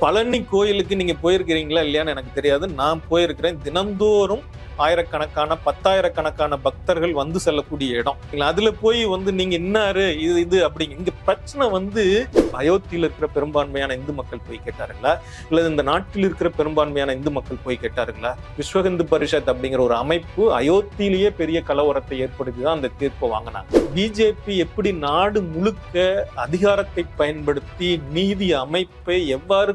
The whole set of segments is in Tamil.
பழனி கோயிலுக்கு நீங்க போயிருக்கிறீங்களா இல்லையான்னு எனக்கு தெரியாது. நான் போயிருக்கிறேன். தினந்தோறும் ஆயிரக்கணக்கான பத்தாயிரக்கணக்கான பக்தர்கள் வந்து செல்லக்கூடிய இடம். அதுல போய் வந்து நீங்க இன்னாரு இது இது அப்படிங்க இங்க பிரச்சனை வந்து அயோத்தியில் இருக்கிற பெரும்பான்மையான இந்து மக்கள் போய் கேட்டாருங்களா? இல்ல இந்த நாட்டில் இருக்கிற பெரும்பான்மையான இந்து மக்கள் போய் கேட்டாருங்களா? விஸ்வஹிந்து பரிஷத் அப்படிங்கிற ஒரு அமைப்பு அயோத்தியிலேயே பெரிய கலவரத்தை ஏற்படுத்தி தான் அந்த தீர்ப்பை வாங்கினாங்க. பிஜேபி எப்படி நாடு முழுக்க அதிகாரத்தை பயன்படுத்தி நீதி அமைப்பை எவ்வாறு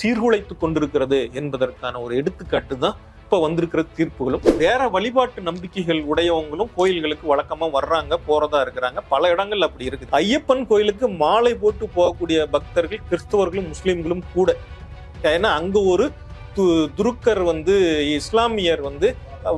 சீர்குலைத்து கொண்டிருக்கிறது என்பதற்கான ஒரு எடுத்துக்காட்டு தான் இப்போ வந்திருக்கிற தீர்ப்புகளும் வேற வழிபாட்டு நம்பிக்கைகள் உடையவங்களும் கோயில்களுக்கு வழக்கமா வர்றாங்க போறதா இருக்கிறாங்க. பல இடங்கள் அப்படி இருக்குது. ஐயப்பன் கோயிலுக்கு மாலை போட்டு போகக்கூடிய பக்தர்கள் கிறிஸ்தவர்களும் முஸ்லீம்களும் கூட. ஏன்னா அங்க ஒரு து- துருக்கர் வந்து இஸ்லாமியர் வந்து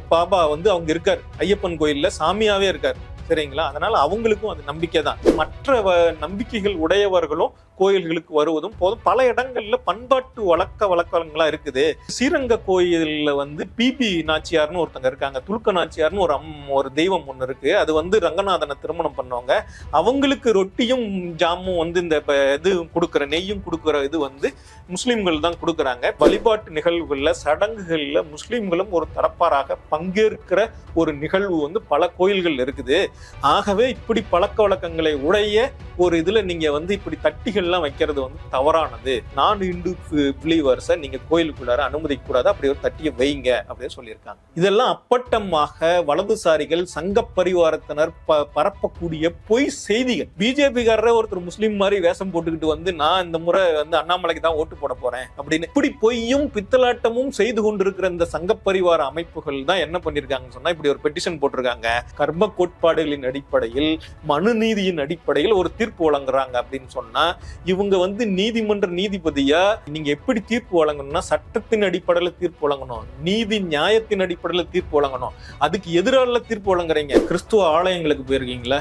பாபா வந்து அவங்க இருக்கார். ஐயப்பன் கோயில்ல சாமியாவே இருக்கார். சரிங்களா? அதனால அவங்களுக்கும் அது நம்பிக்கை தான். மற்ற வ- நம்பிக்கைகள் உடையவர்களும் கோயில்களுக்கு வருவதும் போதும். பல இடங்கள்ல பண்பாட்டு வழக்க வழக்கங்களா இருக்குது. ஸ்ரீரங்க கோயில்ல வந்து பிபி நாச்சியார்னு ஒருத்தங்க இருக்காங்க. துலுக்க நாச்சியார்னு ஒரு அம் ஒரு தெய்வம் ஒண்ணு இருக்கு. அது வந்து ரங்கநாதனை திருமணம் பண்ணவங்க. அவங்களுக்கு ரொட்டியும் ஜாமும் வந்து இந்த இது கொடுக்குற நெய்யும் கொடுக்குற இது வந்து முஸ்லிம்கள் தான் கொடுக்குறாங்க. வழிபாட்டு நிகழ்வுகள்ல சடங்குகள்ல முஸ்லிம்களும் ஒரு தரப்பாராக பங்கேற்கிற ஒரு நிகழ்வு வந்து பல கோயில்கள் இருக்குது. ஆகவே இப்படி பழக்க வழக்கங்களை உடைய ஒரு இதுல நீங்க வந்து இப்படி தட்டிகள்லாம் வைக்கிறது வந்து தவறானது. நான் இந்து பிலீவர்ஸை நீங்க கோயிலுக்குள்ளார அனுமதிக்க கூடாது அப்படி ஒரு தட்டியை வைங்க அப்படின்னு சொல்லியிருக்காங்க. இதெல்லாம் அப்பட்டமாக வலதுசாரிகள் சங்க பரிவாரத்தினர் ப- பரப்பக்கூடிய பொய் செய்திகள். பிஜேபிக்காரரே ஒருத்தர் முஸ்லீம் மாதிரி வேஷம் போட்டுக்கிட்டு வந்து நான் இந்த முறை வந்து அண்ணாமலைக்கு தான் ஓட்டு போட போறேன். அப்படின்னு இப்படி பொய்யும் பித்தலாட்டமும் செய்து கொண்டிருக்கிற இந்த சங்க பரிவார அமைப்புகள் தான் என்ன பண்ணிருக்காங்க சொன்னா இப்படி ஒரு பெட்டிஷன் போட்டிருக்காங்க. கர்ம கோட்பாடு கோட்பாடுகளின் அடிப்படையில் மனு நீதியின் அடிப்படையில் ஒரு தீர்ப்பு வழங்குறாங்க அப்படின்னு சொன்னா இவங்க வந்து நீதிமன்ற நீதிபதியா நீங்க எப்படி தீர்ப்பு வழங்கணும்னா சட்டத்தின் அடிப்படையில் தீர்ப்பு வழங்கணும் நீதி நியாயத்தின் அடிப்படையில் தீர்ப்பு வழங்கணும். அதுக்கு எதிரால தீர்ப்பு வழங்குறீங்க. கிறிஸ்துவ ஆலயங்களுக்கு போயிருக்கீங்களா.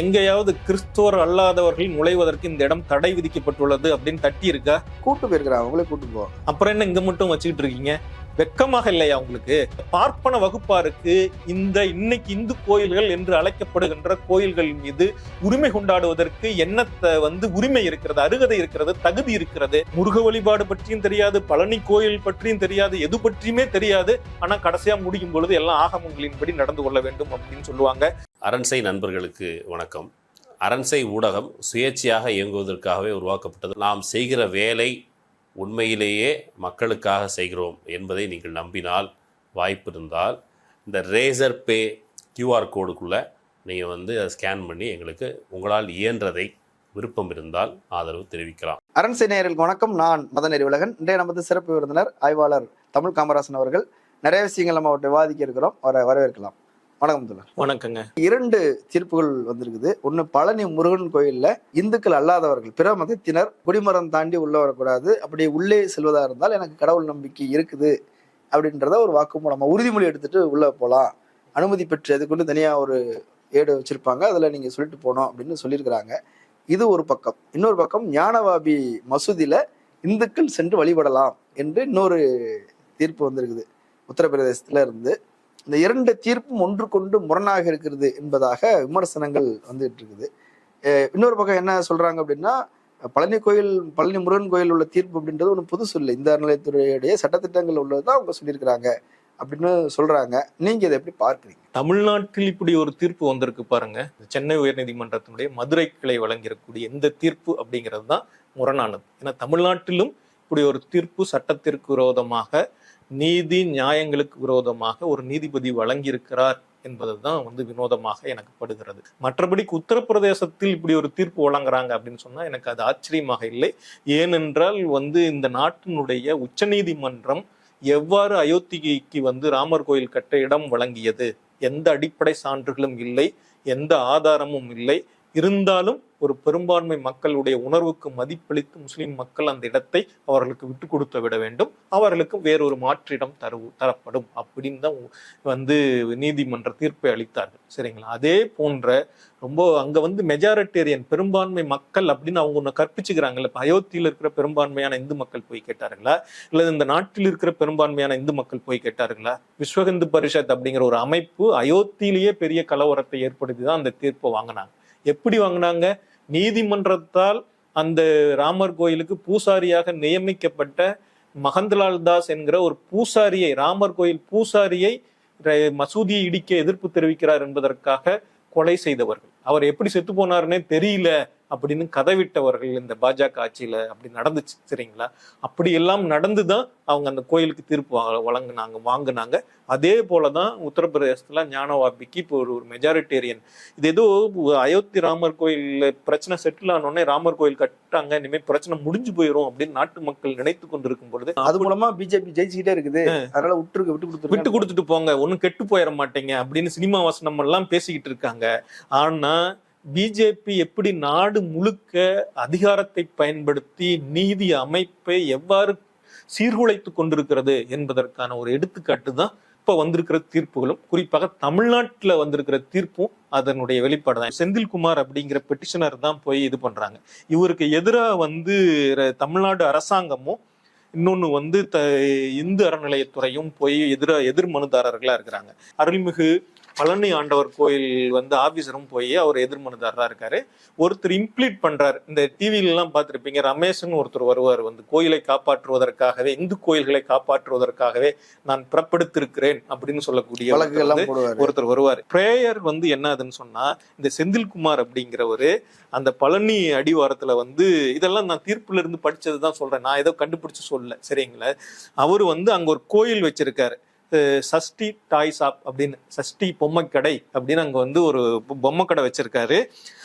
எங்கேயாவது கிறிஸ்துவர் அல்லாதவர்கள் நுழைவதற்கு இந்த இடம் தடை விதிக்கப்பட்டுள்ளது அப்படின்னு தட்டி இருக்கா கூட்டு போயிருக்கிறாங்க அவங்களே கூட்டு போவாங்க அப்புறம் என்ன இங்க மட்டும் வச்சுக்கிட்டு இருக்கீங்க? வெக்கமாக இல்லையா உங்களுக்கு? பார்ப்பன வகுப்பாருக்கு இந்த இன்னைக்கு இந்து கோயில்கள் என்று அழைக்கப்படுகின்ற கோயில்கள் மீது உரிமை கொண்டாடுவதற்கு என்னத்த வந்து உரிமை இருக்கிறது அருகதை இருக்கிறது தகுதி இருக்கிறது. முருக வழிபாடு பற்றியும் தெரியாது பழனி கோயில் பற்றியும் தெரியாது எது பற்றியுமே தெரியாது. ஆனா கடைசியா முடியும் பொழுது எல்லாம் ஆகமங்களின்படி நடந்து கொள்ள வேண்டும் அப்படின்னு சொல்லுவாங்க. அரண்சை நண்பர்களுக்கு வணக்கம். அரண்சை ஊடகம் சுயேட்சையாக இயங்குவதற்காகவே உருவாக்கப்பட்டது. நாம் செய்கிற வேலை உண்மையிலேயே மக்களுக்காக செய்கிறோம் என்பதை நீங்கள் நம்பினால் வாய்ப்பு இருந்தால் இந்த ரேசர் பே கியூஆர் கோடுக்குள்ளே நீங்கள் வந்து அதை ஸ்கேன் பண்ணி எங்களுக்கு உங்களால் இயன்றதை விருப்பம் இருந்தால் ஆதரவு தெரிவிக்கலாம். அரண்சை நேரில் வணக்கம். நான் மதநெறி உலகன் இன்றைய நமது சிறப்பு விருந்தினர் ஆய்வாளர் தமிழ் காமராசன் அவர்கள். நிறைய விஷயங்கள் நம்ம அவர்கிட்ட விவாதிக்க இருக்கிறோம். அவரை வரவேற்கலாம். வணக்கம் தோழர் வணக்கங்க. இரண்டு தீர்ப்புகள் வந்திருக்குது. ஒன்று பழனி முருகன் கோயில்ல இந்துக்கள் அல்லாதவர்கள் பிற மதத்தினர் குடிமரம் தாண்டி உள்ள வரக்கூடாது அப்படி உள்ளே செல்வதா இருந்தால் எனக்கு கடவுள் நம்பிக்கை இருக்குது அப்படின்றத ஒரு வாக்குமூலமா உறுதிமொழி எடுத்துட்டு உள்ள போகலாம் அனுமதி பெற்று அதுக்குன்னு தனியா ஒரு ஏடு வச்சிருப்பாங்க. அதுல நீங்க சொல்லிட்டு போனோம் அப்படின்னு சொல்லியிருக்கிறாங்க. இது ஒரு பக்கம். இன்னொரு பக்கம் ஞானவாபி மசூதியில இந்துக்கள் சென்று வழிபடலாம் என்று இன்னொரு தீர்ப்பு வந்திருக்குது. உத்தரப்பிரதேசத்துல இருந்து. இந்த இரண்டு தீர்ப்பும் ஒன்றுக்கொண்டு முரணாக இருக்கிறது என்பதாக விமர்சனங்கள் வந்துட்டு இருக்குது. இன்னொரு பக்கம் என்ன சொல்றாங்க அப்படின்னா பழனி கோயில் பழனி முருகன் கோயில் உள்ள தீர்ப்பு அப்படின்றது ஒன்று புதுசு இல்லை. இந்த அறநிலையத்துறையுடைய சட்டத்திட்டங்கள் உள்ளதுதான் அவங்க சொல்லியிருக்கிறாங்க அப்படின்னு சொல்றாங்க. நீங்க இதை எப்படி பார்க்குறீங்க? தமிழ்நாட்டில் இப்படி ஒரு தீர்ப்பு வந்திருக்கு பாருங்க. சென்னை உயர்நீதிமன்றத்தினுடைய மதுரை கிளை வழங்கியிருக்கக்கூடிய இந்த தீர்ப்பு அப்படிங்கிறது தான் முரணானது. ஏன்னா தமிழ்நாட்டிலும் இப்படி ஒரு தீர்ப்பு சட்டத்திற்கு விரோதமாக நீதி நியாயங்களுக்கு விரோதமாக ஒரு நீதிபதி வழங்கியிருக்கிறார் என்பதுதான் வந்து வினோதமாக எனக்கு படுகிறது. மற்றபடி உத்தரப்பிரதேசத்தில் இப்படி ஒரு தீர்ப்பு வழங்குறாங்க அப்படின்னு சொன்னா எனக்கு அது ஆச்சரியமாக இல்லை. ஏனென்றால் வந்து இந்த நாட்டினுடைய உச்சநீதிமன்றம் எவ்வாறு அயோத்திக்கு வந்து ராமர் கோயில் கட்ட இடம் வழங்கியது? எந்த அடிப்படை சான்றுகளும் இல்லை. எந்த ஆதாரமும் இல்லை. இருந்தாலும் ஒரு பெரும்பான்மை மக்களுடைய உணர்வுக்கு மதிப்பளித்து முஸ்லிம் மக்கள் அந்த இடத்தை அவர்களுக்கு விட்டு கொடுத்து விட வேண்டும். அவர்களுக்கு வேறொரு மாற்றிடம் தரு தரப்படும் அப்படின்னு தான் வந்து நீதிமன்ற தீர்ப்பை அளித்தார்கள். சரிங்களா? அதே போன்ற ரொம்ப அங்க வந்து மெஜாரிட்டேரியன் பெரும்பான்மை மக்கள் அப்படின்னு அவங்க ஒன்று கற்பிச்சுக்கிறாங்கல்ல. இப்போ அயோத்தியில் இருக்கிற பெரும்பான்மையான இந்து மக்கள் போய் கேட்டாருங்களா? இல்லை இந்த நாட்டில் இருக்கிற பெரும்பான்மையான இந்து மக்கள் போய் கேட்டாருங்களா? விஸ்வஹிந்து பரிஷத் அப்படிங்கிற ஒரு அமைப்பு அயோத்தியிலேயே பெரிய கலவரத்தை ஏற்படுத்தி தான் அந்த தீர்ப்பை வாங்கினாங்க. எப்படி வாங்கினாங்க? நீதிமன்றத்தால் அந்த ராமர் கோயிலுக்கு பூசாரியாக நியமிக்கப்பட்ட மகந்தலால் தாஸ் என்கிற ஒரு பூசாரியை ராமர் கோயில் பூசாரியை மசூதியை இடிக்க எதிர்ப்பு தெரிவிக்கிறார் என்பதற்காக கொலை செய்தவர்கள். அவர் எப்படி செத்து போனாருன்னே தெரியல. அப்படின்னு கதவிட்டவர்கள் இந்த பாஜக ஆட்சியில அப்படி நடந்துச்சு சரிங்களா? அப்படி எல்லாம் நடந்துதான் அவங்க அந்த கோயிலுக்கு தீர்ப்பு வழங்குனாங்க வாங்குனாங்க. அதே போலதான் உத்தரப்பிரதேசத்துல ஞானவாபிக்கு இப்போ ஒரு ஒரு மெஜாரிட்டேரியன் இது ஏதோ அயோத்தி ராமர் கோயில் பிரச்சனை செட்டில் ஆனோடனே ராமர் கோயில் கட்டாங்க இனிமே பிரச்சனை முடிஞ்சு போயிரும் அப்படின்னு நாட்டு மக்கள் நினைத்து கொண்டிருக்கும் பொழுது அது மூலமா பிஜேபி ஜெயிச்சுக்கிட்டே இருக்குது. அதனால விட்டுருக்கு விட்டு கொடுத்துருக்கு விட்டு கொடுத்துட்டு போங்க ஒன்னும் கெட்டு போயிட மாட்டீங்க அப்படின்னு சினிமா வசனம் எல்லாம் பேசிக்கிட்டு இருக்காங்க. ஆனா பிஜேபி எப்படி நாடு முழுக்க அதிகாரத்தை பயன்படுத்தி நீதி அமைப்பை எவ்வாறு சீர்குலைத்து கொண்டிருக்கிறது என்பதற்கான ஒரு எடுத்துக்காட்டு தான் இப்ப வந்திருக்கிற தீர்ப்புகளும். குறிப்பாக தமிழ்நாட்டில் வந்திருக்கிற தீர்ப்பும் அதனுடைய வெளிப்பாடு தான். செந்தில்குமார் அப்படிங்கிற பெட்டிஷனர் தான் போய் இது பண்றாங்க. இவருக்கு எதிராக வந்து ர- தமிழ்நாடு அரசாங்கமும் இன்னொன்று வந்து த இந்து அறநிலையத்துறையும் போய் எதிர எதிர் மனுதாரர்களாக இருக்கிறாங்க. அருள்மிகு பழனி ஆண்டவர் கோயில் வந்து ஆபீசரும் போய் அவர் எதிர் மனுதாரரா இருக்காரு. ஒருத்தர் இம்ப்ளீட் பண்றாரு. இந்த டிவில எல்லாம் பார்த்திருப்பீங்க ரமேஷ்னு ஒருத்தர் வருவார் வந்து கோயிலை காப்பாற்றுவதற்காகவே இந்து கோயில்களை காப்பாற்றுவதற்காகவே நான் பிறப்படுத்திருக்கிறேன் அப்படின்னு சொல்லக்கூடிய ஒருத்தர் வருவார். பிரேயர் வந்து என்னதுன்னு சொன்னா இந்த செந்தில்குமார் அப்படிங்கிறவரு அந்த பழனி அடிவாரத்துல வந்து இதெல்லாம் நான் தீர்ப்புல இருந்து படிச்சது தான் சொல்றேன். நான் ஏதோ கண்டுபிடிச்சு சொல்லல. சரிங்களா? அவரு வந்து அங்க ஒரு கோயில் வச்சிருக்காரு. சஷ்டி டாய் ஷாப் அப்படின்னு சஷ்டி பொம்மை கடை அப்படின்னு அங்கே வந்து ஒரு பொ- பொம்மை கடை வச்சிருக்காரு.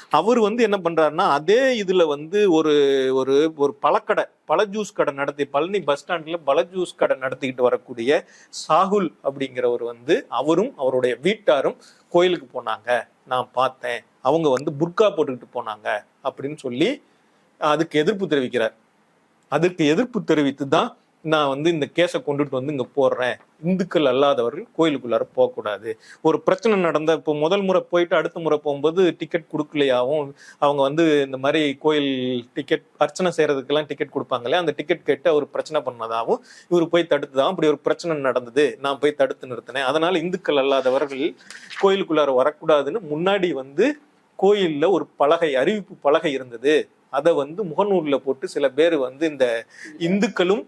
அவர் வந்து என்ன பண்றாருன்னா அதே இதுல வந்து ஒரு ஒரு ஒரு பழக்கடை பழ ஜூஸ் கடை நடத்தி பழனி பஸ் ஸ்டாண்ட்ல பழ ஜூஸ் கடை நடத்திக்கிட்டு வரக்கூடிய சாகுல் அப்படிங்கிறவர் வந்து அவரும் அவருடைய வீட்டாரும் கோயிலுக்கு போனாங்க. நான் பார்த்தேன். அவங்க வந்து புர்கா போட்டுக்கிட்டு போனாங்க அப்படின்னு சொல்லி அதுக்கு எதிர்ப்பு தெரிவிக்கிறார். அதற்கு எதிர்ப்பு தெரிவித்து தான் நான் வந்து இந்த கேஸை கொண்டுட்டு வந்து இங்கே போடுறேன். இந்துக்கள் அல்லாதவர்கள் கோயிலுக்குள்ளார போகக்கூடாது. ஒரு பிரச்சனை நடந்த இப்போ முதல் முறை போயிட்டு அடுத்த முறை போகும்போது டிக்கெட் கொடுக்கலையாவும் அவங்க வந்து இந்த மாதிரி கோயில் டிக்கெட் அர்ச்சனை செய்கிறதுக்கெல்லாம் டிக்கெட் கொடுப்பாங்களே அந்த டிக்கெட் கேட்டு அவர் பிரச்சனை பண்ணதாகவும் இவர் போய் தடுத்துதான் அப்படி ஒரு பிரச்சனை நடந்தது. நான் போய் தடுத்து நிறுத்தினேன். அதனால் இந்துக்கள் அல்லாதவர்கள் கோயிலுக்குள்ளார வரக்கூடாதுன்னு முன்னாடி வந்து கோயிலில் ஒரு பலகை அறிவிப்பு பலகை இருந்தது. அதை வந்து முகநூலில் போட்டு சில பேர் வந்து இந்த இந்துக்களும்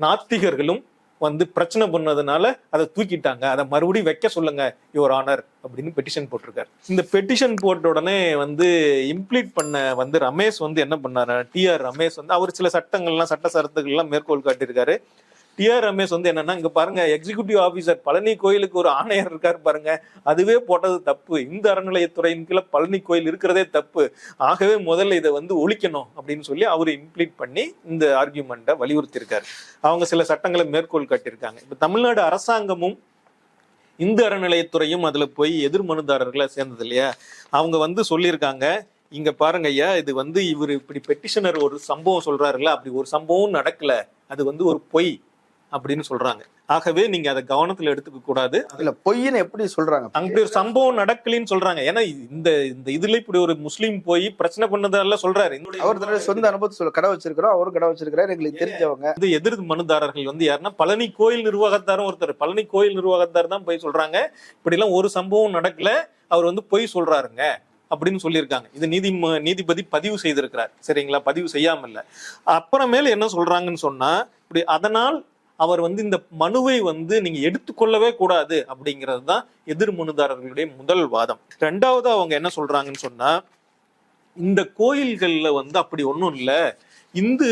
நாத்திகர்களும் வந்து பிரச்சனை பண்ணதுனால அதை தூக்கிட்டாங்க. அதை மறுபடியும் வைக்க சொல்லுங்க யுவர் ஆனர் அப்படின்னு பெட்டிஷன் போட்டிருக்காரு. இந்த பெட்டிஷன் போட்ட உடனே வந்து இம்ப்ளீட் பண்ண வந்து ரமேஷ் வந்து என்ன பண்ணாரு? டிஆர் ரமேஷ் வந்து அவர் சில சட்டங்கள்லாம் சட்ட சரத்துகள்லாம் மேற்கோள் காட்டியிருக்காரு. டிஆர் ரமேஷ் வந்து என்னன்னா இங்க பாருங்க எக்ஸிகியூட்டிவ் ஆபீசர் பழனி கோயிலுக்கு ஒரு ஆணையர் இருக்காரு பாருங்க. அதுவே போட்டது தப்பு. இந்த அறநிலையத்துறையின் கீழே பழனி கோயில் இருக்கிறதே தப்பு. ஆகவே முதல்ல இதை வந்து ஒழிக்கணும் அப்படின்னு சொல்லி அவர் இம்ப்ளீட் பண்ணி இந்த ஆர்கியூமெண்ட்டை வலியுறுத்தியிருக்காரு. அவங்க சில சட்டங்களை மேற்கோள் காட்டியிருக்காங்க. இப்ப தமிழ்நாடு அரசாங்கமும் இந்து அறநிலையத்துறையும் அதுல போய் எதிர் மனுதாரர்களை சேர்ந்தது இல்லையா? அவங்க வந்து சொல்லியிருக்காங்க இங்க பாருங்க ஐயா இது வந்து இவர் இப்படி பெட்டிஷனர் ஒரு சம்பவம் சொல்றாருல்ல அப்படி ஒரு சம்பவம் நடக்கல. அது வந்து ஒரு பொய். அப்படின்னு சொல்றாங்க. ஆகவே நீங்க அதை கவனத்துல எடுத்துக்க கூடாது. இல்ல பொய்ன்னு எப்படி சொல்றாங்க? அங்க ஒரு சம்பவம் நடக்கலைன்னு சொல்றாங்க. ஏன்னா இந்த இந்த இதுல இப்படி ஒரு முஸ்லீம் போய் பிரச்சனை பண்ணதெல்லாம் சொல்றாரு. அவர் தன்னுடைய சொந்த அனுபவத்தை சொல்ல கடை வச்சிருக்கிறோம் அவரும் கடை வச்சிருக்கிறாரு. எங்களுக்கு தெரிஞ்சவங்க. வந்து எதிர் மனுதாரர்கள் வந்து யாருன்னா பழனி கோயில் நிர்வாகத்தாரும் ஒருத்தர். பழனி கோயில் நிர்வாகத்தார் தான் போய் சொல்றாங்க. இப்படி எல்லாம் ஒரு சம்பவம் நடக்கல. அவர் வந்து பொய் சொல்றாருங்க அப்படின்னு சொல்லியிருக்காங்க. இது நீதி நீதிபதி பதிவு செய்திருக்கிறார். சரிங்களா? பதிவு செய்யாம இல்ல அப்புறமேல என்ன சொல்றாங்கன்னு சொன்னா இப்படி அதனால் அவர் வந்து இந்த மனுவை வந்து நீங்க எடுத்துக்கொள்ளவே கூடாது அப்படிங்கிறது தான் எதிர் மனுதாரர்களுடைய முதல் வாதம். ரெண்டாவது அவங்க என்ன சொல்றாங்கன்னு சொன்னா இந்த கோயில்கள்ல வந்து அப்படி ஒண்ணும் இல்ல. இந்து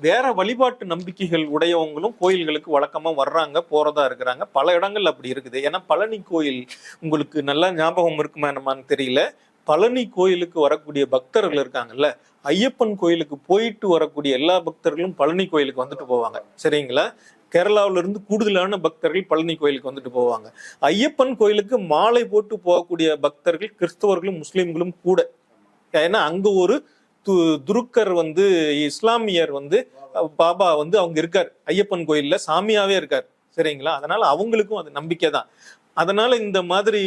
வேற வழிபாட்டு நம்பிக்கைகள் உடையவங்களும் கோயில்களுக்கு வழக்கமா வர்றாங்க போறதா இருக்கிறாங்க. பல இடங்கள் அப்படி இருக்குது. ஏன்னா பழனி கோயில் உங்களுக்கு நல்லா ஞாபகம் இருக்குமா என்னமான்னு தெரியல. பழனி கோயிலுக்கு வரக்கூடிய பக்தர்கள் இருக்காங்கல்ல ஐயப்பன் கோயிலுக்கு போயிட்டு வரக்கூடிய எல்லா பக்தர்களும் பழனி கோயிலுக்கு வந்துட்டு போவாங்க. சரிங்களா? கேரளாவிலிருந்து கூடுதலான பக்தர்கள் பழனி கோயிலுக்கு வந்துட்டு போவாங்க. ஐயப்பன் கோயிலுக்கு மாலை போட்டு போகக்கூடிய பக்தர்கள் கிறிஸ்தவர்களும் முஸ்லீம்களும் கூட. ஏன்னா அங்க ஒரு து- துருக்கர் வந்து இஸ்லாமியர் வந்து பாபா வந்து அவங்க இருக்கார். ஐயப்பன் கோயிலில் சாமியாவே இருக்கார். சரிங்களா? அதனால அவங்களுக்கும் அது நம்பிக்கை தான். அதனால இந்த மாதிரி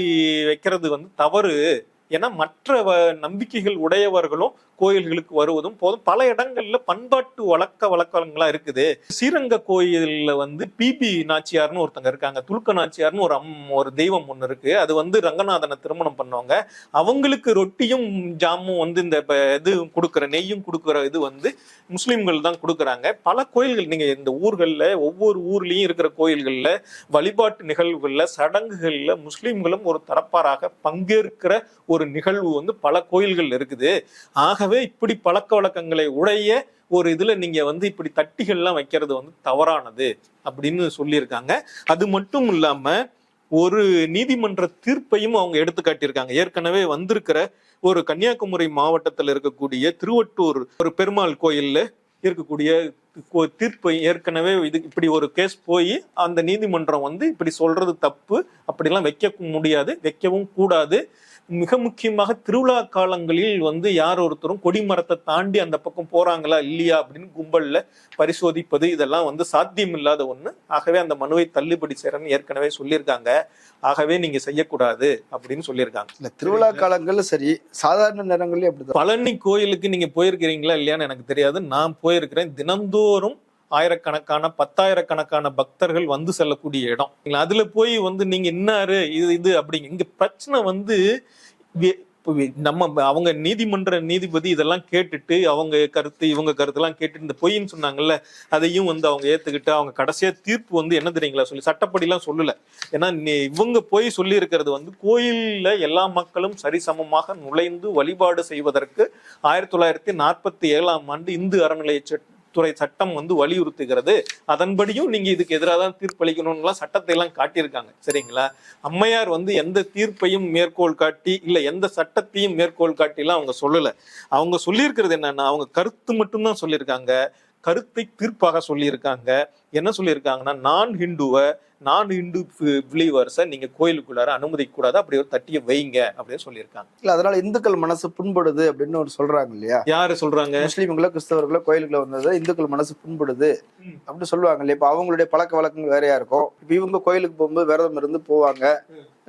வைக்கிறது வந்து தவறு. ஏன்னா மற்ற வ- நம்பிக்கைகள் உடையவர்களும் கோயில்களுக்கு வருவதும் போதும் பல இடங்கள்ல பண்பாட்டு வழக்க வழக்கங்களா இருக்குது. ஸ்ரீரங்க கோயில்ல வந்து பிபி நாச்சியார்னு ஒருத்தங்க இருக்காங்க. துலுக்க நாச்சியார்னு ஒரு அம் ஒரு தெய்வம் ஒன்று இருக்கு. அது வந்து ரங்கநாதனை திருமணம் பண்ணுவாங்க. அவங்களுக்கு ரொட்டியும் ஜாமும் வந்து இந்த இது கொடுக்குற நெய்யும் கொடுக்குற இது வந்து முஸ்லீம்கள் தான் கொடுக்குறாங்க. பல கோயில்கள் நீங்க இந்த ஊர்களில் ஒவ்வொரு ஊர்லயும் இருக்கிற கோயில்கள்ல வழிபாட்டு நிகழ்வுகள்ல சடங்குகள்ல முஸ்லீம்களும் ஒரு தரப்பாராக பங்கேற்கிற ஒரு நிகழ்வு வந்து பல கோயில்கள் இருக்குது. ஆக எனவே இப்படி பழக்க வழக்கங்களை உடைய ஒரு இதுல நீங்க வந்து இப்படி தட்டிகள்லாம் வைக்கிறது வந்து தவறானது அப்படின்னு சொல்லியிருக்காங்க. அது மட்டும் இல்லாம ஒரு நீதிமன்ற தீர்ப்பையும் அவங்க எடுத்து காட்டியிருக்காங்க. ஏற்கனவே வந்திருக்கிற ஒரு கன்னியாகுமரி மாவட்டத்தில் இருக்கக்கூடிய திருவட்டூர் ஒரு பெருமாள் கோயில்ல இருக்கக்கூடிய கோ- தீர்ப்பை ஏற்கனவே இது இப்படி ஒரு கேஸ் போய் அந்த நீதிமன்றம் வந்து இப்படி சொல்றது தப்பு. அப்படிலாம் வைக்க முடியாது வைக்கவும் கூடாது. மிக முக்கியமாக திருவிழா காலங்களில் வந்து யார் ஒருத்தரும் கொடிமரத்தை தாண்டி அந்த பக்கம் போறாங்களா இல்லையா அப்படின்னு கும்பல்ல பரிசோதிப்பது இதெல்லாம் வந்து சாத்தியம் இல்லாத ஒண்ணு. ஆகவே அந்த மனுவை தள்ளுபடி செய்யறன்னு ஏற்கனவே சொல்லியிருக்காங்க. ஆகவே நீங்க செய்யக்கூடாது அப்படின்னு சொல்லியிருக்காங்க. இல்ல திருவிழா காலங்கள்ல சரி சாதாரண நேரங்கள்லயும் அப்படிதான். பழனி கோயிலுக்கு நீங்க போயிருக்கிறீங்களா இல்லையான்னு எனக்கு தெரியாது. நான் போயிருக்கிறேன். தினந்தோறும் ஆயிரக்கணக்கான பத்தாயிரக்கணக்கான பக்தர்கள் வந்து செல்லக்கூடிய இடம். அதுல போய் வந்து நீங்க இன்னாரு இது இது அப்படிங்க இங்க பிரச்சனை வந்து நம்ம அவங்க நீதிமன்ற நீதிபதி இதெல்லாம் கேட்டுட்டு அவங்க கருத்து இவங்க கருத்துலாம் கேட்டுட்டு இந்த பொய்ன்னு சொன்னாங்கல்ல அதையும் வந்து அவங்க ஏத்துக்கிட்டு அவங்க கடைசியா தீர்ப்பு வந்து என்ன தெரியுங்களா சொல்லி சட்டப்படிலாம் சொல்லல. ஏன்னா நீ- இவங்க போய் சொல்லி இருக்கிறது வந்து கோயில்ல எல்லா மக்களும் சரிசமமாக நுழைந்து வழிபாடு செய்வதற்கு ஆயிரத்தி தொள்ளாயிரத்தி நாற்பத்தி ஏழாம் ஆண்டு இந்து அறநிலைய துறை சட்டம் வந்து வலியுறுத்துகிறது. அதன்படியும் நீங்க இதுக்கு எதிராக தான் தீர்ப்பளிக்கணும்லாம் சட்டத்தை எல்லாம் காட்டியிருக்காங்க. சரிங்களா? அம்மையார் வந்து எந்த தீர்ப்பையும் மேற்கோள் காட்டி இல்ல எந்த சட்டத்தையும் மேற்கோள் காட்டிலாம் அவங்க சொல்லல. அவங்க சொல்லியிருக்கிறது என்னன்னா அவங்க கருத்து மட்டும்தான் சொல்லியிருக்காங்க. கருத்தை தீர்ப்பாக சொல்லியிருக்காங்க. என்ன சொல்லியிருக்காங்கன்னா நான் ஹிந்துவை நான் ஹிந்து பிலீவர்ஸை நீங்க கோயிலுக்குள்ளார அனுமதிக்க கூடாது அப்படி ஒரு தட்டியை வைங்க. அப்படின்னு சொல்லியிருக்காங்க. இல்ல அதனால இந்துக்கள் மனசு புண்படுது அப்படின்னு ஒரு சொல்றாங்க இல்லையா? யாரு சொல்றாங்க? முஸ்லீம்களோ கிறிஸ்தவர்களோ கோயிலுக்குள்ள வந்தது இந்துக்கள் மனசு புண்படுது. அப்படின்னு சொல்லுவாங்க இல்லையா? இப்ப அவங்களுடைய பழக்க வழக்கங்கள் வேறையா இருக்கும். இப்ப இவங்க கோயிலுக்கு போகும்போது விரதம் இருந்து போவாங்க.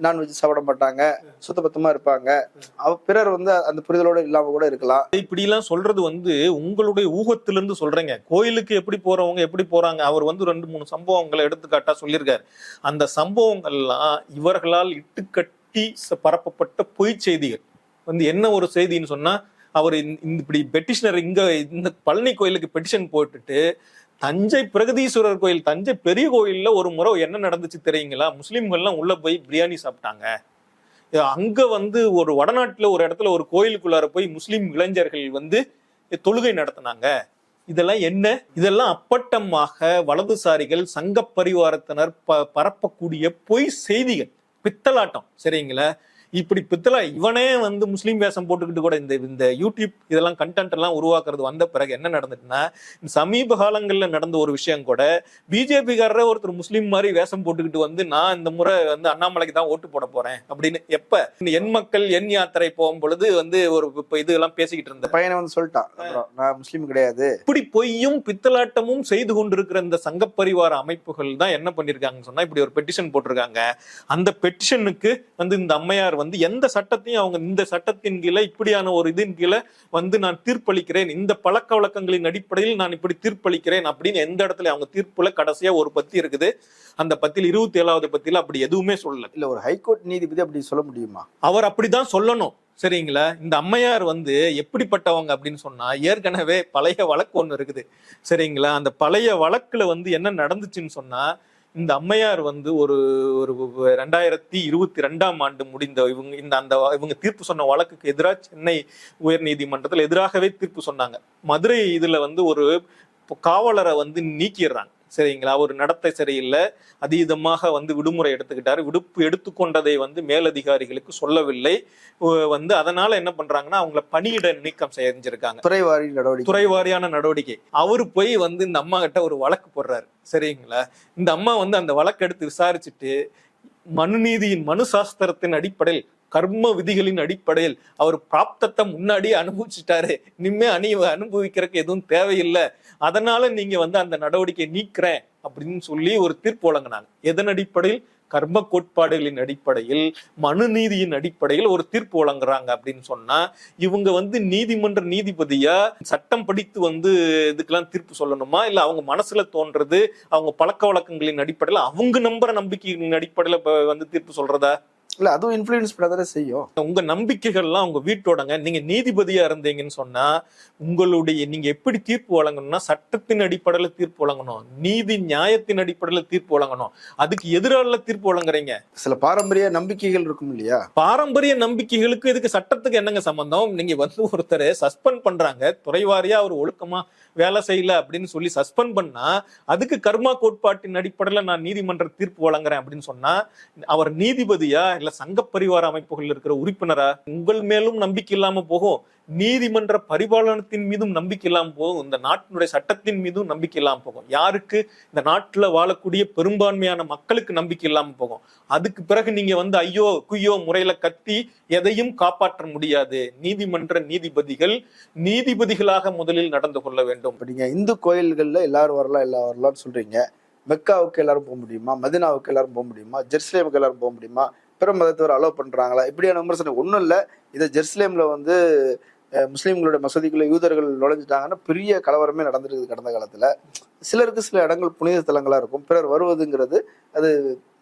நான்வெஜ் சாப்பிட மாட்டாங்க சுத்தபத்தமா இருப்பாங்க. அவ பிறர் வந்து அந்த புரிதலோட இல்லாம கூட இருக்கலாம். இப்படி எல்லாம் சொல்றது வந்து உங்களுடைய ஊகத்திலிருந்து சொல்றீங்க. கோயிலுக்கு எப்படி போறவங்க எப்படி போறாங்க? அவர் வந்து ரெண்டு மூணு சம்பவங்களை எடுத்துக்காட்டா சொல்லியிருக்காரு. அந்த சம்பவங்கள்லாம் இவர்களால் இட்டுக்கட்டி ச- பரப்பப்பட்ட பொய் செய்திகள். வந்து என்ன ஒரு செய்தின்னு சொன்னா அவர் இந்த- இந்த இப்படி பெட்டிஷனர் இங்க இந்த பழனி கோயிலுக்கு பெட்டிஷன் போட்டுட்டு தஞ்சை பிரகதீஸ்வரர் கோயில் தஞ்சை பெரிய கோயில்ல ஒரு முறை என்ன நடந்துச்சு தெரியுங்களா? முஸ்லீம்கள்லாம் உள்ள போய் பிரியாணி சாப்பிட்டாங்க. அங்க வந்து ஒரு வடநாட்டுல ஒரு இடத்துல ஒரு கோயிலுக்குள்ளார போய் முஸ்லீம் இளைஞர்கள் வந்து தொழுகை நடத்தினாங்க. இதெல்லாம் என்ன? இதெல்லாம் அப்பட்டமாக வலதுசாரிகள் சங்க பரிவாரத்தினர் ப பரப்பக்கூடிய பொய் செய்திகள். பித்தலாட்டம் சரிங்களா? இப்படி பித்தலா இவனே வந்து முஸ்லீம் வேஷம் போட்டுக்கிட்டு கூட இந்த இந்த யூடியூப் இதெல்லாம் கண்டென்ட் எல்லாம் உருவாக்குறது வந்த பிறகு என்ன நடந்துட்டுன்னா சமீப காலங்கள்ல நடந்த ஒரு விஷயம் கூட பிஜேபிக்காரரே ஒருத்தர் முஸ்லீம் மாதிரி வேஷம் போட்டுக்கிட்டு வந்து நான் இந்த முறை வந்து அண்ணாமலைக்கு தான் ஓட்டு போட போறேன் அப்படின்னு எப்ப இந்த என் மக்கள் என் யாத்திரை போகும் பொழுது வந்து ஒரு இப்ப இதெல்லாம் பேசிக்கிட்டு இருந்த பையனை வந்து சொல்லிட்டான். நான் முஸ்லீம் கிடையாது. இப்படி பொய்யும் பித்தலாட்டமும் செய்து கொண்டிருக்கிற இந்த சங்க பரிவார அமைப்புகள் தான் என்ன பண்ணிருக்காங்கன்னு சொன்னா இப்படி ஒரு பெட்டிஷன் போட்டிருக்காங்க. அந்த பெட்டிஷனுக்கு வந்து இந்த அம்மையார் வந்து எந்த சட்டத்தையும் அவங்க இந்த சட்டத்தின் கீழே இப்படியான ஒரு இதன் கீழே வந்து நான் தீர்ப்பளிக்கிறேன். இந்த பழக்க வழக்கங்களின் அடிப்படையில் நான் இப்படி தீர்ப்பளிக்கிறேன் அப்படின்னு எந்த இடத்துல அவங்க தீர்ப்புல கடைசியா ஒரு பத்தி இருக்குது அந்த பத்தியில் இருபத்தி ஏழாவது பத்தியில அப்படி எதுவுமே சொல்லல. இல்ல ஒரு ஹைகோர்ட் நீதிபதி அப்படி சொல்ல முடியுமா? அவர் அப்படிதான் சொல்லணும். சரிங்களா? இந்த அம்மையார் வந்து எப்படிப்பட்டவங்க அப்படின்னு சொன்னா ஏற்கனவே பழைய வழக்கு ஒண்ணு இருக்குது. சரிங்களா? அந்த பழைய வழக்குல வந்து என்ன நடந்துச்சுன்னு சொன்னா இந்த அம்மையார் வந்து ஒரு ஒரு ரெண்டாயிரத்தி இருபத்தி ரெண்டாம் ஆண்டு முடிந்த இவங்க இந்த அந்த இவங்க தீர்ப்பு சொன்ன வழக்குக்கு எதிராக சென்னை உயர் நீதிமன்றத்தில் எதிராகவே தீர்ப்பு சொன்னாங்க. மதுரை இதுல வந்து ஒரு காவலரை வந்து நீக்கிடுறாங்க. சரிங்களா? ஒரு நடத்தை சரியில்லை. அதீதமாக வந்து விடுமுறை எடுத்துக்கிட்டாரு. விடுப்பு எடுத்துக்கொண்டதை வந்து மேலதிகாரிகளுக்கு சொல்லவில்லை. வந்து அதனால என்ன பண்றாங்கன்னா அவங்கள பணியிட நீக்கம் செஞ்சிருக்காங்க. துறைவாரி நடவடிக்கை. துறை வாரியான நடவடிக்கை. அவரு போய் வந்து இந்த அம்மா கிட்ட ஒரு வழக்கு போடுறாரு. சரிங்களா? இந்த அம்மா வந்து அந்த வழக்கு எடுத்து விசாரிச்சுட்டு மனுநீதியின் மனு சாஸ்திரத்தின் அடிப்படையில் கர்ம விதிகளின் அடிப்படையில் அவர் பிராப்தத்தை முன்னாடியே அனுபவிச்சுட்டாரு. இனிமே அணி அனுபவிக்கிறதுக்கு எதுவும் தேவையில்லை. அதனால நீங்க வந்து அந்த நடவடிக்கையை நீக்கிறேன் அப்படின்னு சொல்லி ஒரு தீர்ப்பு வழங்கினாங்க. எதன் அடிப்படையில்? கர்ம கோட்பாடுகளின் அடிப்படையில் மனு நீதியின் அடிப்படையில் ஒரு தீர்ப்பு வழங்குறாங்க அப்படின்னு சொன்னா இவங்க வந்து நீதிமன்ற நீதிபதியா சட்டம் படித்து வந்து இதுக்கெல்லாம் தீர்ப்பு சொல்லணுமா? இல்ல அவங்க மனசுல தோன்றது அவங்க பழக்க வழக்கங்களின் அடிப்படையில் அவங்க நம்புற நம்பிக்கையின் அடிப்படையில வந்து தீர்ப்பு சொல்றதா? இல்ல அதுவும் இன்ஃபுளுன்ஸ் பண்ணதானே செய்யும். உங்க நம்பிக்கைகள்லாம் உங்க வீட்டோடங்க. நீங்க நீதிபதியா இருந்தீங்கன்னு சொன்னா உங்களுடைய நீங்க எப்படி தீர்ப்பு வழங்கணும்னா சட்டத்தின் அடிப்படையில தீர்ப்பு வழங்கணும். நீதி நியாயத்தின் அடிப்படையில தீர்ப்பு வழங்கணும். அதுக்கு எதிரால தீர்ப்பு வழங்குறீங்க. சில பாரம்பரிய நம்பிக்கைகள் இருக்கும் இல்லையா? பாரம்பரிய நம்பிக்கைகளுக்கு இதுக்கு சட்டத்துக்கு என்னங்க சம்பந்தம்? நீங்க வந்து ஒருத்தரை சஸ்பெண்ட் பண்றாங்க. துறைவாரியா அவர் ஒழுக்கமா வேலை செய்யல அப்படின்னு சொல்லி சஸ்பெண்ட் பண்ணா அதுக்கு கர்மா கோட்பாட்டின் அடிப்படையில நான் நீதிமன்ற தீர்ப்பு வழங்குறேன் அப்படின்னு சொன்னா அவர் நீதிபதியா இல்ல சங்க பரிவார அமைப்புகள் இருக்கிற உறுப்பினரா? உங்கள் மேலும் நம்பிக்கை இல்லாம போகும். நீதிமன்ற பரிபாலனத்தின் மீதும் நம்பிக்கை இல்லாமல் போகும். இந்த நாட்டினுடைய சட்டத்தின் மீதும் நம்பிக்கை இல்லாமல் போகும். யாருக்கு? இந்த நாட்டுல வாழக்கூடிய பெரும்பான்மையான மக்களுக்கு நம்பிக்கை இல்லாமல் போகும். அதுக்கு பிறகு நீங்க வந்து ஐயோ குய்யோ முறையில கத்தி எதையும் காப்பாற்ற முடியாது. நீதிமன்ற நீதிபதிகள் நீதிபதிகளாக முதலில் நடந்து கொள்ள வேண்டும். இருக்கும் இப்போ நீங்கள் இந்து கோயில்களில் எல்லாரும் வரலாம் எல்லாம் வரலாம்னு சொல்கிறீங்க மெக்காவுக்கு எல்லாரும் போக முடியுமா? மதினாவுக்கு எல்லாரும் போக முடியுமா? ஜெருசலேமுக்கு எல்லாரும் போக முடியுமா? பிற மதத்தவர் அலோவ் பண்ணுறாங்களா இப்படியான விமர்சனம் ஒன்றும் இல்லை. இதை ஜெருசலேம்ல வந்து முஸ்லீம்களோட மசதிக்குள்ளே யூதர்கள் நுழைஞ்சிட்டாங்கன்னா பெரிய கலவரமே நடந்திருக்குது கடந்த காலத்தில். சிலருக்கு சில இடங்கள் புனித தலங்களாக இருக்கும். பிறர் வருவதுங்கிறது அது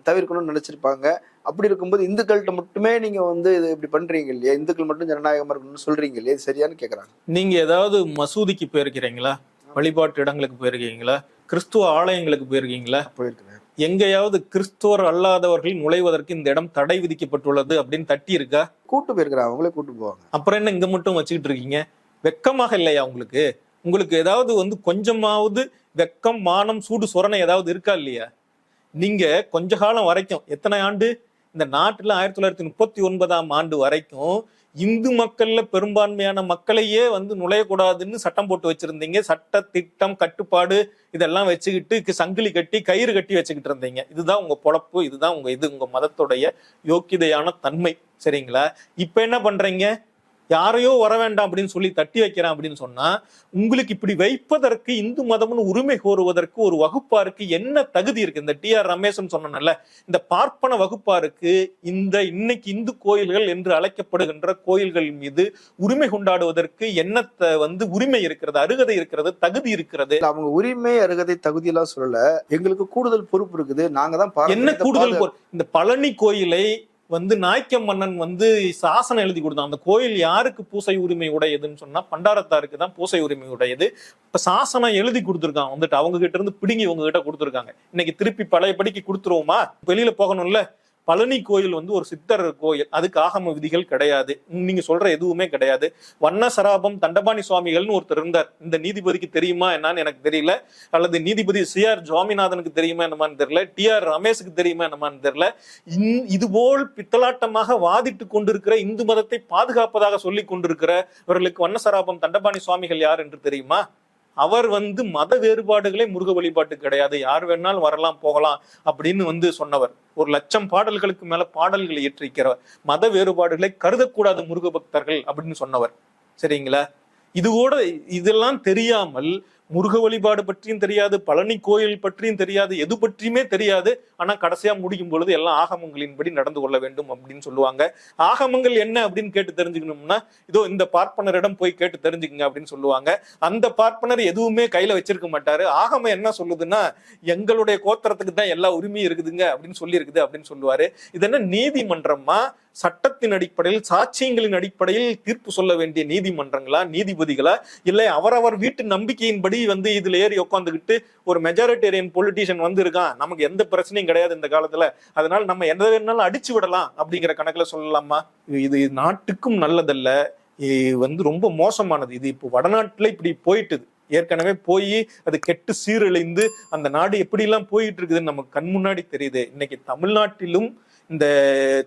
தவிர்க்கணும்னு நினைச்சிருப்பாங்க. அப்படி இருக்கும்போது இந்துக்கள்கிட்ட மட்டுமே நீங்க வந்து இது இப்படி பண்றீங்க இல்லையா? இந்துக்கள் மட்டும் ஜனநாயகமா இருக்கணும்னு சொல்றீங்க இல்லையா? இது சரியான்னு கேக்குறாங்க. நீங்க ஏதாவது மசூதிக்கு போயிருக்கிறீங்களா? வழிபாட்டு இடங்களுக்கு போயிருக்கீங்களா? கிறிஸ்துவ ஆலயங்களுக்கு போயிருக்கீங்களா? போயிருக்கிறேன். எங்கேயாவது கிறிஸ்துவர் அல்லாதவர்கள் நுழைவதற்கு இந்த இடம் தடை விதிக்கப்பட்டுள்ளது அப்படின்னு தட்டி இருக்கா? கூட்டு போயிருக்கிறேன். அவங்களே கூட்டு போவாங்க. அப்புறம் என்ன இங்க மட்டும் வச்சுக்கிட்டு இருக்கீங்க? வெக்கமாக இல்லையா உங்களுக்கு? உங்களுக்கு ஏதாவது வந்து கொஞ்சமாவது வெக்கம் மானம் சூடு சொரணை ஏதாவது இருக்கா இல்லையா? நீங்க கொஞ்ச காலம் வரைக்கும் எத்தனை ஆண்டு? இந்த நாட்டில் ஆயிரத்தி தொள்ளாயிரத்தி முப்பத்தி ஒன்பதாம் ஆண்டு வரைக்கும் இந்து மக்கள்ல பெரும்பான்மையான மக்களையே வந்து நுழையக்கூடாதுன்னு சட்டம் போட்டு வச்சிருந்தீங்க. சட்ட திட்டம் கட்டுப்பாடு இதெல்லாம் வச்சுக்கிட்டு சங்கிலி கட்டி கயிறு கட்டி வச்சுக்கிட்டு இருந்தீங்க. இதுதான் உங்க பொழப்பு இதுதான் உங்க இது உங்க மதத்துடைய யோக்கியதையான தன்மை. சரிங்களா? இப்ப என்ன பண்றீங்க? யாரையோ வர வேண்டாம் அப்படின்னு சொல்லி தட்டி வைக்கிறேன் அப்படின்னு சொன்னா உங்களுக்கு இப்படி வைப்பதற்கு இந்து மதம்னு உரிமை கோருவதற்கு ஒரு வகுப்பாருக்கு என்ன தகுதி இருக்கு? இந்த டி ஆர் ரமேஷன் சொன்னல இந்த பார்ப்பன வகுப்பாருக்கு இந்த இன்னைக்கு இந்து கோயில்கள் என்று அழைக்கப்படுகின்ற கோயில்கள் மீது உரிமை கொண்டாடுவதற்கு என்னத்த வந்து உரிமை இருக்கிறது அருகதை இருக்கிறது தகுதி இருக்கிறது? அவங்க உரிமை அருகதை தகுதி எல்லாம் சொல்லல. எங்களுக்கு கூடுதல் பொறுப்பு இருக்குது. நாங்க தான் என்ன கூடுதல் இந்த பழனி கோயிலை வந்து நாய்க்க மன்னன் வந்து சாசனம் எழுதி கொடுத்தான். அந்த கோயில் யாருக்கு பூசை உரிமை உடையதுன்னு சொன்னா பண்டாரத்தாருக்கு தான் பூசை உரிமை உடையது. இப்ப சாசனம் எழுதி கொடுத்துருக்கான். வந்துட்டு அவங்க கிட்ட இருந்து பிடுங்கி உங்ககிட்ட கொடுத்துருக்காங்க. இன்னைக்கு திருப்பி பழையபடிக்கு கொடுத்துருவோமா? வெளியில போகணும்ல. பழனி கோயில் வந்து ஒரு சித்தர் கோயில். அதுக்கு ஆகம விதிகள் கிடையாது. நீங்க சொல்ற எதுவுமே கிடையாது. வண்ண சராபம் தண்டபாணி சுவாமிகள்னு ஒருத்தர் இருந்தார். இந்த நீதிபதிக்கு தெரியுமா என்னன்னு எனக்கு தெரியல. அல்லது நீதிபதி சி ஆர் சுவாமிநாதனுக்கு தெரியுமா என்னமான்னு தெரியல. டி ஆர் ரமேஷுக்கு தெரியுமா என்னமான்னு தெரியல. இந்- இதுபோல் பித்தலாட்டமாக வாதிட்டு கொண்டிருக்கிற இந்து மதத்தை பாதுகாப்பதாக சொல்லி கொண்டிருக்கிறவர்களுக்கு வண்ணசராபம் தண்டபாணி சுவாமிகள் யார் என்று தெரியுமா? அவர் வந்து மத வேறுபாடுகளே முருக வழிபாட்டு கிடையாது. யார் வேணாலும் வரலாம் போகலாம் அப்படின்னு வந்து சொன்னவர். ஒரு லட்சம் பாடல்களுக்கு மேல பாடல்களை இயற்றிருக்கிறவர். மத வேறுபாடுகளை கருதக்கூடாது முருக பக்தர்கள் அப்படின்னு சொன்னவர். சரிங்களா? இது கூட இதெல்லாம் தெரியாமல் முருக வழிபாடு பற்றியும் தெரியாது பழனி கோயில் பற்றியும் தெரியாது எது பற்றியுமே தெரியாது. ஆனால் கடைசியாக முடிக்கும் பொழுது எல்லாம் ஆகமங்களின்படி நடந்து கொள்ள வேண்டும் அப்படின்னு சொல்லுவாங்க. ஆகமங்கள் என்ன அப்படின்னு கேட்டு தெரிஞ்சுக்கணும்னா இதோ இந்த பார்ப்பனரிடம் போய் கேட்டு தெரிஞ்சுக்கங்க அப்படின்னு சொல்லுவாங்க. அந்த பார்ப்பனர் எதுவுமே கையில் வச்சிருக்க மாட்டாரு. ஆகமம் என்ன சொல்லுதுன்னா எங்களுடைய கோத்திரத்துக்கு தான் எல்லா உரிமையும் இருக்குதுங்க அப்படின்னு சொல்லியிருக்குது அப்படின்னு சொல்லுவாரு. இது என்ன நீதிமன்றமா சட்டத்தின் அடிப்படையில் சாட்சியங்களின் அடிப்படையில் தீர்ப்பு சொல்ல வேண்டிய நீதிமன்றங்களா நீதிபதிகளா? இல்லை அவரவர் வீட்டு நம்பிக்கையின்படி வந்து இதுல ஏறி உட்காந்துக்கிட்டு ஒரு மெஜாரிட்டேரியன் பொலிட்டீஷியன் வந்திருக்கான். நமக்கு எந்த பிரச்சனையும் கிடையாது இந்த காலத்துல. அதனால நம்ம எந்த வேணாலும் அடிச்சு விடலாம் அப்படிங்கிற கணக்குல சொல்லலாமா? இது நாட்டுக்கும் நல்லதல்ல. வந்து ரொம்ப மோசமானது. இது இப்போ வடநாட்டுல இப்படி போயிட்டுது. ஏற்கனவே போய் அது கெட்டு சீரழிந்து அந்த நாடு எப்படிலாம் போயிட்டு இருக்குதுன்னு நமக்கு கண் முன்னாடி தெரியுது. இன்னைக்கு தமிழ்நாட்டிலும் இந்த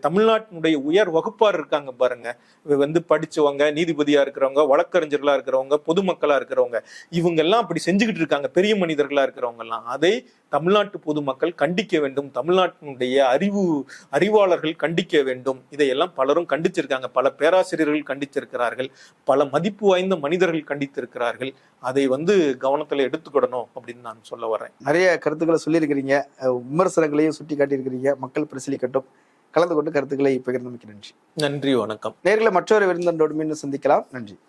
தமிழ்நாட்டினுடைய உயர் வகுப்பார் இருக்காங்க பாருங்க. வந்து படிச்சவங்க நீதிபதியா இருக்கிறவங்க வழக்கறிஞர்களா இருக்கிறவங்க பொதுமக்களா இருக்கிறவங்க. இவங்க எல்லாம் அப்படி செஞ்சுக்கிட்டு இருக்காங்க. பெரிய மனிதர்களா இருக்கிறவங்க எல்லாம் அதை தமிழ்நாட்டு பொதுமக்கள் கண்டிக்க வேண்டும். தமிழ்நாட்டினுடைய அறிவு அறிவாளர்கள் கண்டிக்க வேண்டும். இதையெல்லாம் பலரும் கண்டிச்சிருக்காங்க. பல பேராசிரியர்கள் கண்டிச்சிருக்கிறார்கள். பல மதிப்பு வாய்ந்த மனிதர்கள் கண்டித்திருக்கிறார்கள். அதை வந்து கவனத்துல எடுத்துக்கிடணும் அப்படின்னு நான் சொல்ல வரேன். நிறைய கருத்துக்களை சொல்லியிருக்கிறீங்க. விமர்சனங்களையும் சுட்டி காட்டியிருக்கிறீங்க மக்கள் பரிசீலிக்கட்டும். கலந்து கொண்டு கருத்துக்களை பகிர்ந்தமைக்கு நன்றி. நன்றி வணக்கம். நேர்களை மற்றொரு விருந்தோடு மீண்டும் சந்திக்கலாம். நன்றி.